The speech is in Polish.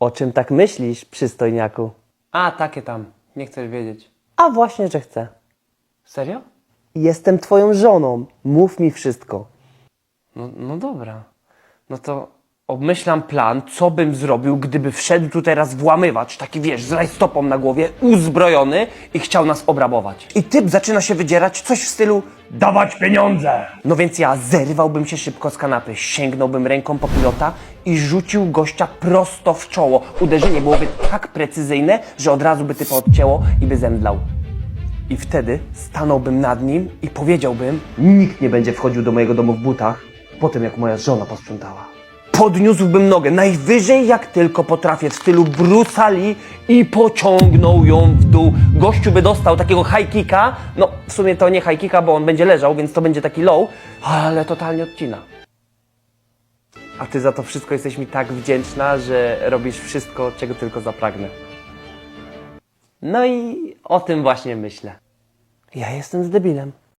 O czym tak myślisz, przystojniaku? A, takie tam. Nie chcesz wiedzieć. A właśnie, że chcę. Serio? Jestem twoją żoną. Mów mi wszystko. No, no dobra. No to obmyślam plan, co bym zrobił, gdyby wszedł tu teraz włamywacz, taki wiesz, z rajstopą na głowie, uzbrojony i chciał nas obrabować. I typ zaczyna się wydzierać, coś w stylu dawać pieniądze. No więc ja zerwałbym się szybko z kanapy, sięgnąłbym ręką po pilota i rzucił gościa prosto w czoło. Uderzenie byłoby tak precyzyjne, że od razu by typa odcięło i by zemdlał. I wtedy stanąłbym nad nim i powiedziałbym: Nikt nie będzie wchodził do mojego domu w butach po tym, jak moja żona posprzątała. Podniósłbym nogę najwyżej jak tylko potrafię w stylu Bruce Lee i pociągnął ją w dół. Gościu by dostał takiego high kicka. No, w sumie to nie high kicka, bo on będzie leżał, więc to będzie taki low, ale totalnie odcina. A ty za to wszystko jesteś mi tak wdzięczna, że robisz wszystko, czego tylko zapragnę. No i o tym właśnie myślę. Ja jestem z debilem.